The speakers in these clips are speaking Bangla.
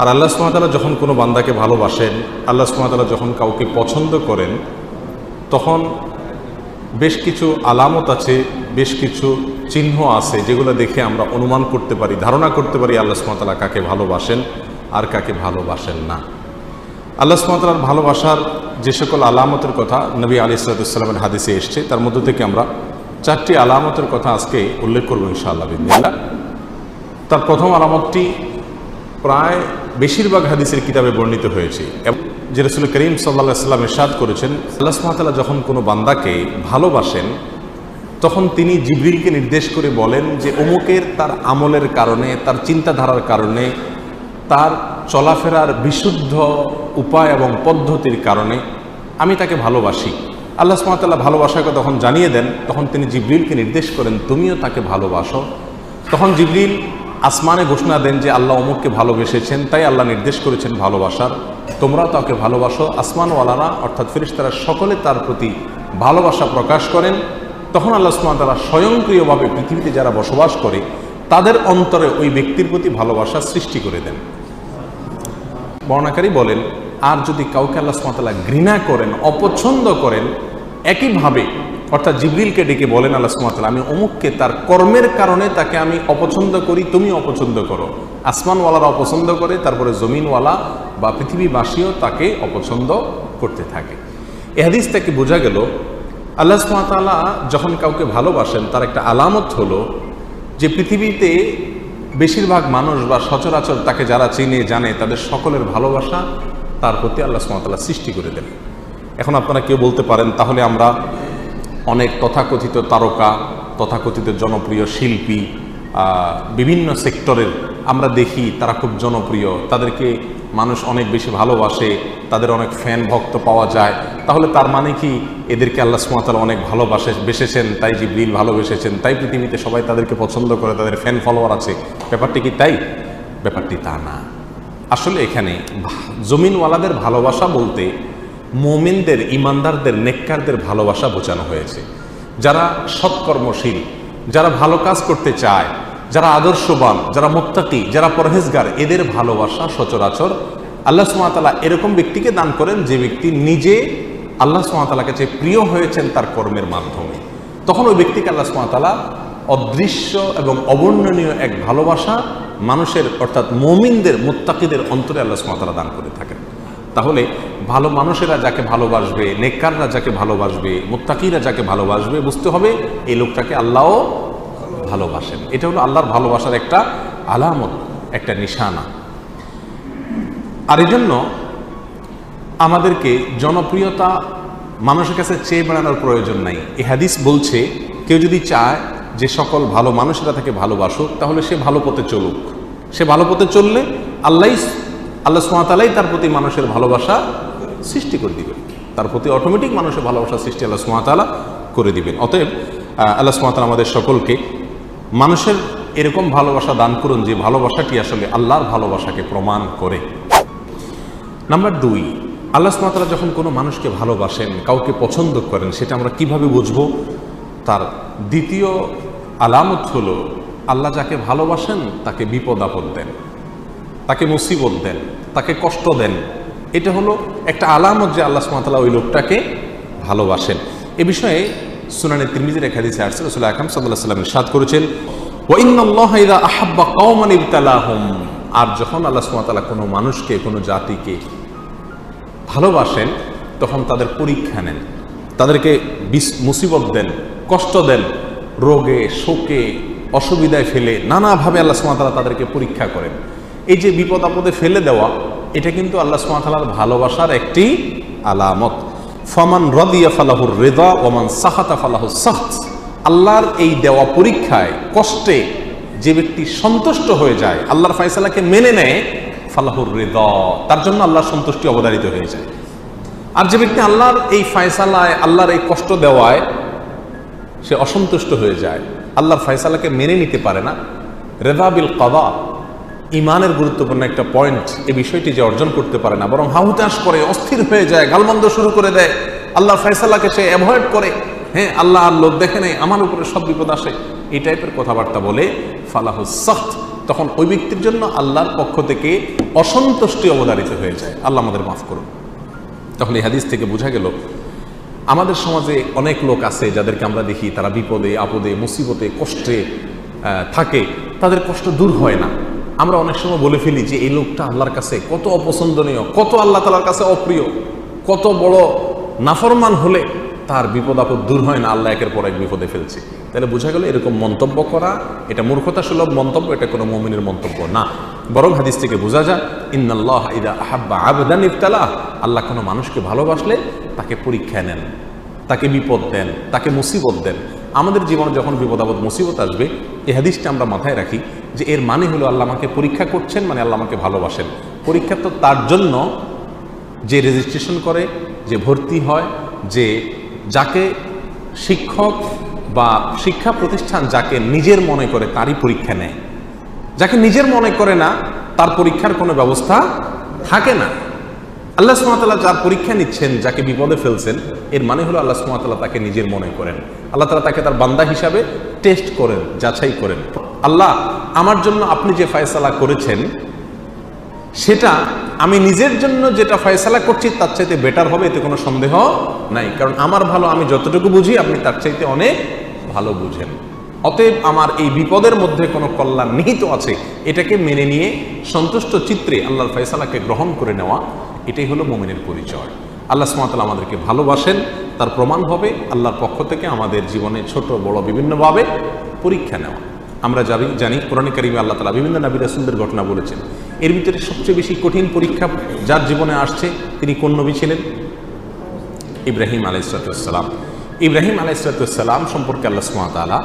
আর আল্লাহ সুমাতালা যখন কোনো বান্দাকে ভালোবাসেন, আল্লাহ সুমাতালা যখন কাউকে পছন্দ করেন, তখন বেশ কিছু আলামত আছে, বেশ কিছু চিহ্ন আছে যেগুলো দেখে আমরা অনুমান করতে পারি, ধারণা করতে পারি আল্লাহ সুমাতালা কাকে ভালোবাসেন আর কাকে ভালোবাসেন না। আল্লাহ সুমাতালার ভালোবাসার যে সকল আলামতের কথা নবী আলি সালাতামের হাদিসে এসছে, তার মধ্য থেকে আমরা চারটি আলামতের কথা আজকে উল্লেখ করব ইনশাআল্লাহ বিদিল্লা তার প্রথম আলামতটি প্রায় বেশিরভাগ হাদিসের কিতাবে বর্ণিত হয়েছে। এবং যে রসুল করিম সাল্লা সাল্লাম এরশাদ করেছেন, আল্লাহ সুমাতালা যখন কোনো বান্দাকে ভালোবাসেন, তখন তিনি জিবরিলকে নির্দেশ করে বলেন যে, অমুকের তার আমলের কারণে, তার চিন্তাধারার কারণে, তার চলাফেরার বিশুদ্ধ উপায় এবং পদ্ধতির কারণে আমি তাকে ভালোবাসি। আল্লাহ সুমাতাল্লাহ ভালোবাসাকে তখন জানিয়ে দেন, তখন তিনি জিবরিলকে নির্দেশ করেন, তুমিও তাকে ভালোবাসো। তখন জিবরিল আসমানে ঘোষণা দেন যে আল্লাহ অমুককে ভালোবেসেছেন, তাই আল্লাহ নির্দেশ করেছেন ভালোবাসার। তোমরা তাকে ভালোবাসো। আসমানওয়ালারা, অর্থাৎ ফেরিস্তারা সকলে তার প্রতি ভালোবাসা প্রকাশ করেন। তখন আল্লাহ সুমান তারা স্বয়ংক্রিয়ভাবে পৃথিবীতে যারা বসবাস করে, তাদের অন্তরে ওই ব্যক্তির প্রতি ভালোবাসা সৃষ্টি করে দেন। বর্ণাকারী বলেন, আর যদি কাউকে আল্লাহ সুমাতাল্লাহ ঘৃণা করেন, অপছন্দ করেন, একইভাবে অর্থাৎ জিবরিলকে ডেকে বলেন আল্লাহ সুমাতাল্লাহ আমি অমুককে তার কর্মের কারণে তাকে আমি অপছন্দ করি তুমি অপছন্দ করো। আসমানওয়ালারা অপছন্দ করে, তারপরে জমিনওয়ালা বা পৃথিবীবাসীও তাকে অপছন্দ করতে থাকে। এ হাদিস থেকে বোঝা গেল, আল্লাহ সুমাতাল্লাহ যখন কাউকে ভালোবাসেন, তার একটা আলামত হলো যে পৃথিবীতে বেশিরভাগ মানুষ বা সচরাচর তাকে যারা চিনে, জানে, তাদের সকলের ভালোবাসা তার প্রতি আল্লাহ সুমাতাল্লাহ সৃষ্টি করে দেন এখন আপনারা কেউ বলতে পারেন, তাহলে আমরা অনেক তথাকথিত তারকা, তথাকথিত জনপ্রিয় শিল্পী বিভিন্ন সেক্টরের আমরা দেখি তারা খুব জনপ্রিয়। তাদেরকে মানুষ অনেক বেশি ভালোবাসে, তাদের অনেক ফ্যান ভক্ত পাওয়া যায়। তাহলে তার মানে কি এদেরকে আল্লাহ সুমাতাল অনেক ভালোবাসে, বেসেছেন, তাই জিবরিল ভালোবেসেছেন, তাই পৃথিবীতে সবাই তাদেরকে পছন্দ করে, তাদের ফ্যান ফলোয়ার আছে। ব্যাপারটি কি তাই? ব্যাপারটি তা না। আসলে এখানে জমিনওয়ালাদের ভালোবাসা বলতে মোমিনদের, ইমানদারদের, নেককারদের ভালোবাসা বোঝানো হয়েছে। যারা সৎকর্মশীল, যারা ভালো কাজ করতে চায়, যারা আদর্শবান, যারা মোত্তাকি, যারা পরহেজগার, এদের ভালোবাসা সচরাচর আল্লাহ সুমাতালা এরকম ব্যক্তিকে দান করেন যে ব্যক্তি নিজে আল্লাহ সুমাতালার কাছে প্রিয় হয়েছেন তার কর্মের মাধ্যমে। তখন ওই ব্যক্তিকে আল্লাহ সুমাতালা অদৃশ্য এবং অবর্ণনীয় এক ভালোবাসা মানুষের, অর্থাৎ মমিনদের, মোত্তাকিদের অন্তরে আল্লাহ সুমাতালা দান করে থাকেন। তাহলে ভালো মানুষেরা যাকে ভালোবাসবে, নেককাররা যাকে ভালোবাসবে, মোত্তাকিরা যাকে ভালোবাসবে, বুঝতে হবে এই লোকটাকে আল্লাহও ভালোবাসেন। এটা হলো আল্লাহর ভালোবাসার একটা আলামত, একটা নিশানা। আর এই জন্য আমাদেরকে জনপ্রিয়তা মানুষের কাছে চেয়ে বেড়ানোর প্রয়োজন নাই। এ হাদিস বলছে, কেউ যদি চায় যে সকল ভালো মানুষেরা তাকে ভালোবাসুক, তাহলে সে ভালো পথে চলুক। সে ভালো পথে চললে আল্লাহ আল্লাহ সুমাতালাই তার প্রতি মানুষের ভালোবাসা সৃষ্টি করে দিবেন। তার প্রতি অটোমেটিক মানুষের ভালোবাসা সৃষ্টি আল্লাহ সুমাতালা করে দিবেন। অতএব আল্লাহ সুমাতালা আমাদের সকলকে মানুষের এরকম ভালোবাসা দান করুন যে ভালোবাসাটি আসলে আল্লাহর ভালোবাসাকে প্রমাণ করে। নাম্বার দুই, আল্লাহ সুমাতালা যখন কোনো মানুষকে ভালোবাসেন, কাউকে পছন্দ করেন, সেটা আমরা কীভাবে বুঝব? তার দ্বিতীয় আলামত হলো, আল্লাহ যাকে ভালোবাসেন, তাকে বিপদ আপদ দেন। তাকে মুসিবত দেন, তাকে কষ্ট দেন। এটা হলো একটা আলামত যে আল্লাহ সুমাতালা ওই লোকটাকে ভালোবাসেন। এ বিষয়ে সুনানি তিরমিজির এক হাদিসে আসছে, রসুল আকরাম সাল্লাহ সাল্লাম ইরশাদ করেছেন আহাব্বা কওমান ইবতালাহুম। আর যখন আল্লাহ সুমাতালা কোনো মানুষকে, কোনো জাতিকে ভালোবাসেন, তখন তাদের পরীক্ষা নেন, তাদেরকে মুসিবত দেন, কষ্ট দেন, রোগে, শোকে, অসুবিধায় ফেলে নানাভাবে আল্লাহ সুমাতালা তাদেরকে পরীক্ষা করেন। এই যে বিপদ আপদে ফেলে দেওয়া, এটা কিন্তু আল্লাহ সুমাতালার ভালোবাসার একটি আলামত। ফমান রদিয়া ফালাহুর রেদা ওমান সাহাতা ফালাহু সাহত আল্লাহর এই দেওয়া পরীক্ষায় কষ্টে যে ব্যক্তি সন্তুষ্ট হয়ে যায়, আল্লাহর ফাইসালাকে মেনে নেয়, ফালাহুর রেদা, তার জন্য আল্লাহর সন্তুষ্টি অবধারিত হয়ে যায়। আর যে ব্যক্তি আল্লাহর এই ফায়সালায়, আল্লাহর এই কষ্ট দেওয়ায় সে অসন্তুষ্ট হয়ে যায়, আল্লাহর ফায়সালাকে মেনে নিতে পারে না রেদাবিল কদা ইমানের গুরুত্বপূর্ণ একটা পয়েন্ট এই বিষয়টি যে অর্জন করতে পারে না, বরং হাহুতাস করে, অস্থির হয়ে যায়, গালমন্দ শুরু করে দেয়। আল্লাহর ফয়সালাকে সে অ্যাভয়েড করে। হ্যাঁ আল্লাহ আর লোক দেখে নেই আমার উপরে সব বিপদ আসে। এই টাইপের কথাবার্তা বলে ফালাহু সখত। তখন ওই ব্যক্তির জন্য আল্লাহর পক্ষ থেকে অসন্তুষ্টি অবধারিত হয়ে যায়। আল্লাহ আমাদের মাফ করুন। এই হাদিস থেকে বোঝা গেল, আমাদের সমাজে অনেক লোক আছে যাদেরকে আমরা দেখি, তারা বিপদে, আপদে, মুসিবতে, কষ্টে থাকে। তাদের কষ্ট দূর হয় না। আমরা অনেক সময় বলে ফেলি যে এই লোকটা আল্লাহর কাছে কত অপছন্দনীয়, কত আল্লাহ তালার কাছে অপ্রিয়, কত বড় নাফরমান হলে তার বিপদ আপদ দূর হয় না, আল্লাহ একের পর এক বিপদে ফেলছে। তাহলে বোঝা গেল এরকম মন্তব্য করা, এটা মূর্খতা সুলভ মন্তব্য, এটা কোনো মমিনের মন্তব্য না। বরং হাদিস থেকে বোঝা যায়, ইন্নাল্লাহ ইদা আহাব্বা আবদান ইফতালা আল্লাহ কোনো মানুষকে ভালোবাসলে তাকে পরীক্ষা নেন, তাকে বিপদ দেন, তাকে মুসিবত দেন। আমাদের জীবনে যখন বিপদ আপদ, মুসিবত আসবে এ হাদিসটা আমরা মাথায় রাখি যে এর মানে হলো আল্লাহ আমাকে পরীক্ষা করছেন মানে আল্লাহ আমাকে ভালোবাসেন। পরীক্ষা তো তার জন্য যে রেজিস্ট্রেশন করে, যে ভর্তি হয়, যে যাকে শিক্ষক বা শিক্ষা প্রতিষ্ঠান যাকে নিজের মনে করে তারই পরীক্ষা নেয়। যাকে নিজের মনে করে না, তার পরীক্ষার কোনো ব্যবস্থা থাকে না। আল্লাহ সুমাতাল্লাহ যার পরীক্ষা নিচ্ছেন, যাকে বিপদে ফেলছেন, এর মানে হলো আল্লাহ সুমাতাল্লাহ তাকে নিজের মনে করেন। আল্লাহ তালা তাকে তার বান্দা হিসাবে টেস্ট করেন, যাচাই করেন। আল্লাহ, আমার জন্য আপনি যে ফয়সালা করেছেন, সেটা আমি নিজের জন্য যেটা ফয়সালা করছি, তার চাইতে বেটার হবে, এতে কোনো সন্দেহ নাই। কারণ আমার ভালো আমি যতটুকু বুঝি, আপনি তার চাইতে অনেক ভালো বুঝেন। অতএব আমার এই বিপদের মধ্যে কোনো কল্যাণ নিহিত আছে, এটাকে মেনে নিয়ে সন্তুষ্ট চিত্রে আল্লাহর ফয়সালাকে গ্রহণ করে নেওয়া, এটাই হলো মোমিনের পরিচয়। আল্লাহ সুমাতাল আমাদেরকে ভালোবাসেন, তার প্রমাণ হবে, আল্লাহর পক্ষ থেকে আমাদের জীবনে ছোট, বড় বিভিন্নভাবে পরীক্ষা নেওয়া। আমরা জানি জানি, কোরআন কারিমে আল্লাহ তালা বিভিন্ন নবী রাসুলদের ঘটনা বলেছেন। এর ভিতরে সবচেয়ে বেশি কঠিন পরীক্ষা যার জীবনে আসছে তিনি কোন নবী ছিলেন? ইব্রাহিম আলাইসালাম ইব্রাহিম আলাইসালাম সম্পর্কে আল্লাহ সুমাতালা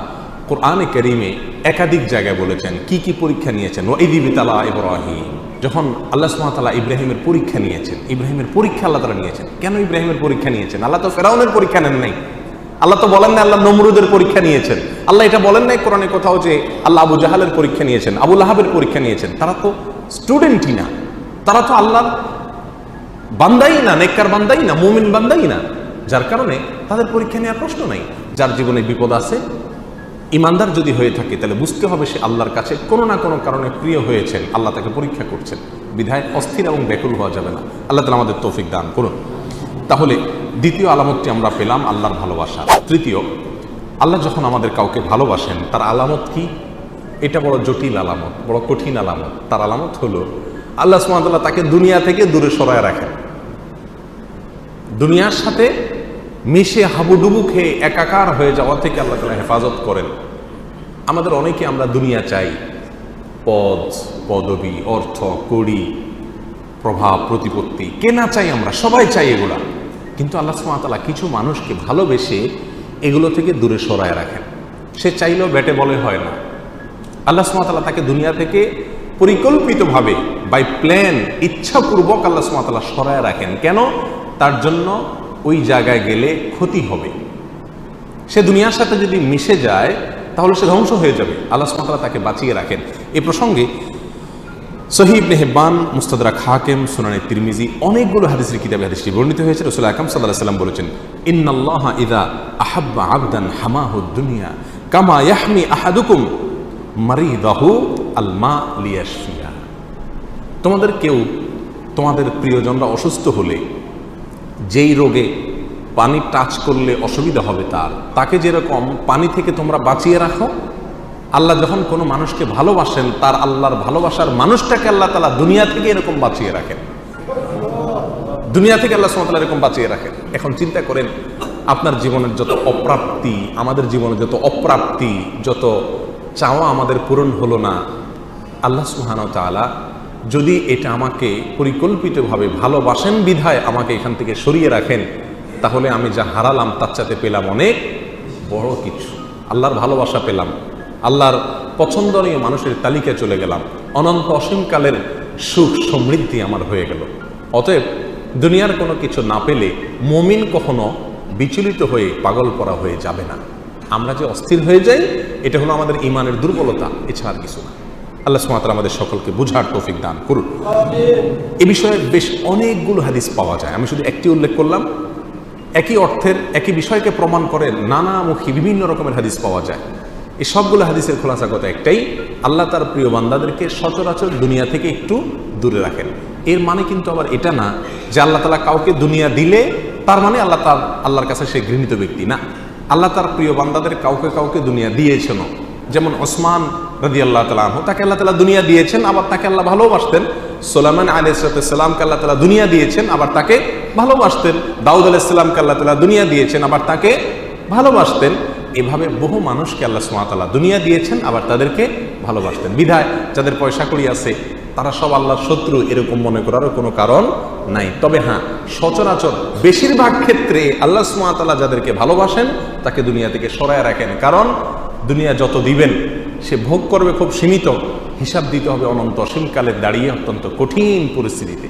কোরআনে করিমে একাধিক জায়গায় বলেছেন, কি কি পরীক্ষা নিয়েছেন? ও ইদিবিতালা ইব্রাহিম। যখন আল্লাহ সুমাতালা ইব্রাহিমের পরীক্ষা নিয়েছেন, ইব্রাহিমের পরীক্ষা আল্লাহ তালা নিয়েছেন। কেন ইব্রাহিমের পরীক্ষা নিয়েছেন? আল্লাহ তো ফেরাউনের পরীক্ষা নেন নাই। আল্লাহ তো বলেন না আল্লাহ নমরুদের পরীক্ষা নিয়েছেন। আল্লাহ এটা বলেন নাই কোরআনে কোথাও যে আল্লাহ আবু জাহালের পরীক্ষা নিয়েছেন, আবু লাহাবের পরীক্ষা নিয়েছেন। তারা তো স্টুডেন্টই না। তারা তো আল্লাহর বান্দাই না, নেককার বান্দাই না, মুমিন বান্দাই না। যার কারণে তাদের পরীক্ষা নেওয়ার প্রশ্ন নাই। যার জীবনে বিপদ আছে, ইমানদার যদি হয়ে থাকে, তাহলে বুঝতে হবে সে আল্লাহর কাছে কোনো না কোনো কারণে প্রিয় হয়েছেন। আল্লাহ তাকে পরীক্ষা করছেন। বিধায় অস্থির এবং ব্যাকুল হওয়া যাবে না। আল্লাহ তালা আমাদের তৌফিক দান করুন। তাহলে দ্বিতীয় আলামতটি আমরা পেলাম আল্লাহর ভালোবাসা। তৃতীয়, আল্লাহ যখন আমাদের কাউকে ভালোবাসেন, তার আলামত কি? এটা বড় জটিল আলামত, বড় কঠিন আলামত। তার আলামত হলো, আল্লাহ সুমাতাল্লাহ তাকে দুনিয়া থেকে দূরে সরায় রাখেন। দুনিয়ার সাথে মিশে হাবুডুবু খেয়ে একাকার হয়ে যাওয়া থেকে আল্লাহ তালা হেফাজত করেন। আমাদের অনেকে আমরা দুনিয়া চাই। পদ, পদবি, অর্থ, কড়ি, প্রভাব, প্রতিপত্তি কে না চাই আমরা, সবাই চাই এগুলা। কিন্তু আল্লাহ সুমাতালা কিছু মানুষকে ভালোবেসে এগুলো থেকে দূরে সরায় রাখেন। সে চাইলেও ব্যাটে বলে হয় না। আল্লাহ সুমাতালা তাকে দুনিয়া থেকে পরিকল্পিতভাবে বাই প্ল্যান ইচ্ছাপূর্বক আল্লাহ সুমাতালা সরায় রাখেন। কেন? তার জন্য ওই জায়গায় গেলে ক্ষতি হবে। সে দুনিয়ার সাথে যদি মিশে যায়, তাহলে সে ধ্বংস হয়ে যাবে। আল্লাহ সুমাতালা তাকে বাঁচিয়ে রাখেন। এ প্রসঙ্গে সহিব নেহবান মুস্তাদরা খাকেম সুনানি তিরমিজি অনেকগুলো হাদিসের কিতাবে হাদিসটি বর্ণিত হয়েছে। রসুল আকাম সাল্লাহ সাল্লাম বলেছেন, ইন্নাল্লাহ ইদা আহাব্বা আবদান হামাহুদ দুনিয়া, কামা ইয়াহমি আহাদুকুম মারিদাহু আলমা লিয়াশিয়া তোমাদের কেউ, তোমাদের প্রিয়জনরা অসুস্থ হলে, যেই রোগে পানি টাচ করলে অসুবিধা হবে তার, তাকে যেরকম পানি থেকে তোমরা বাঁচিয়ে রাখো আল্লাহ যখন কোনো মানুষকে ভালোবাসেন, তার আল্লাহর ভালোবাসার মানুষটাকে আল্লাহ তালা দুনিয়া থেকে এরকম বাঁচিয়ে রাখেন। দুনিয়া থেকে আল্লাহ সুমতাল এরকম বাঁচিয়ে রাখেন। এখন চিন্তা করেন, আপনার জীবনের যত অপ্রাপ্তি, আমাদের জীবনে যত অপ্রাপ্তি, যত চাওয়া আমাদের পূরণ হলো না, আল্লাহ সুহান তালা যদি এটা আমাকে পরিকল্পিতভাবে ভালোবাসেন বিধায় আমাকে এখান থেকে সরিয়ে রাখেন, তাহলে আমি যা হারালাম তার চাতে পেলাম অনেক বড় কিছু। আল্লাহর ভালোবাসা পেলাম। আল্লাহর পছন্দনীয় মানুষের তালিকায় চলে গেলাম। অনন্ত অসীমকালের সুখ সমৃদ্ধি আমার হয়ে গেল। অতএব দুনিয়ার কোনো কিছু না পেলে মমিন কখনো বিচলিত হয়ে পাগল পরা হয়ে যাবে না। আমরা যে অস্থির হয়ে যাই, এটা হলো আমাদের ইমানের দুর্বলতা, এছাড়া কিছু না। আল্লাহ সুমাত্রা আমাদের সকলকে বুঝার তৌফিক দান করুন। এ বিষয়ে বেশ অনেকগুলো হাদিস পাওয়া যায়। আমি শুধু একটি উল্লেখ করলাম। একই অর্থের, একই বিষয়কে প্রমাণ করে নানামুখী বিভিন্ন রকমের হাদিস পাওয়া যায়। এই সবগুলো হাদিসের খোলাসা কথা একটাই, আল্লাহ তার প্রিয় বান্দাদেরকে সচরাচর দুনিয়া থেকে একটু দূরে রাখেন। এর মানে কিন্তু আবার এটা না যে আল্লাহ তালা কাউকে দুনিয়া দিলে তার মানে আল্লাহ তার, আল্লাহর কাছে সে ঘৃণিত ব্যক্তি না। আল্লাহ তার প্রিয় বান্দাদের কাউকে কাউকে দুনিয়া দিয়েছেন যেমন ওসমান রাজি আল্লাহ তালাহ তাকে আল্লাহ তালা দুনিয়া দিয়েছেন, আবার তাকে আল্লাহ ভালোবাসতেন। সোলামান আলাইসালামকে আল্লাহ তালা দুনিয়া দিয়েছেন, আবার তাকে ভালোবাসতেন। দাউদ আলাইসাল্লামকে আল্লাহ তালা দুনিয়া দিয়েছেন, আবার তাকে ভালোবাসতেন। এভাবে বহু মানুষকে আল্লাহ সুমাতাল্লাহ দুনিয়া দিয়েছেন, আবার তাদেরকে ভালোবাসতেন। বিধায় যাদের পয়সা করি আছে, তারা সব আল্লাহর শত্রু, এরকম মনে করারও কোনো কারণ নাই। তবে হ্যাঁ সচরাচর বেশিরভাগ ক্ষেত্রে আল্লাহ সুমাতাল্লাহ যাদেরকে ভালোবাসেন, তাকে দুনিয়া থেকে সরায় রাখেন। কারণ দুনিয়া যত দিবেন, সে ভোগ করবে খুব সীমিত। হিসাব দিতে হবে অনন্ত অসীমকালে দাঁড়িয়ে অত্যন্ত কঠিন পরিস্থিতিতে।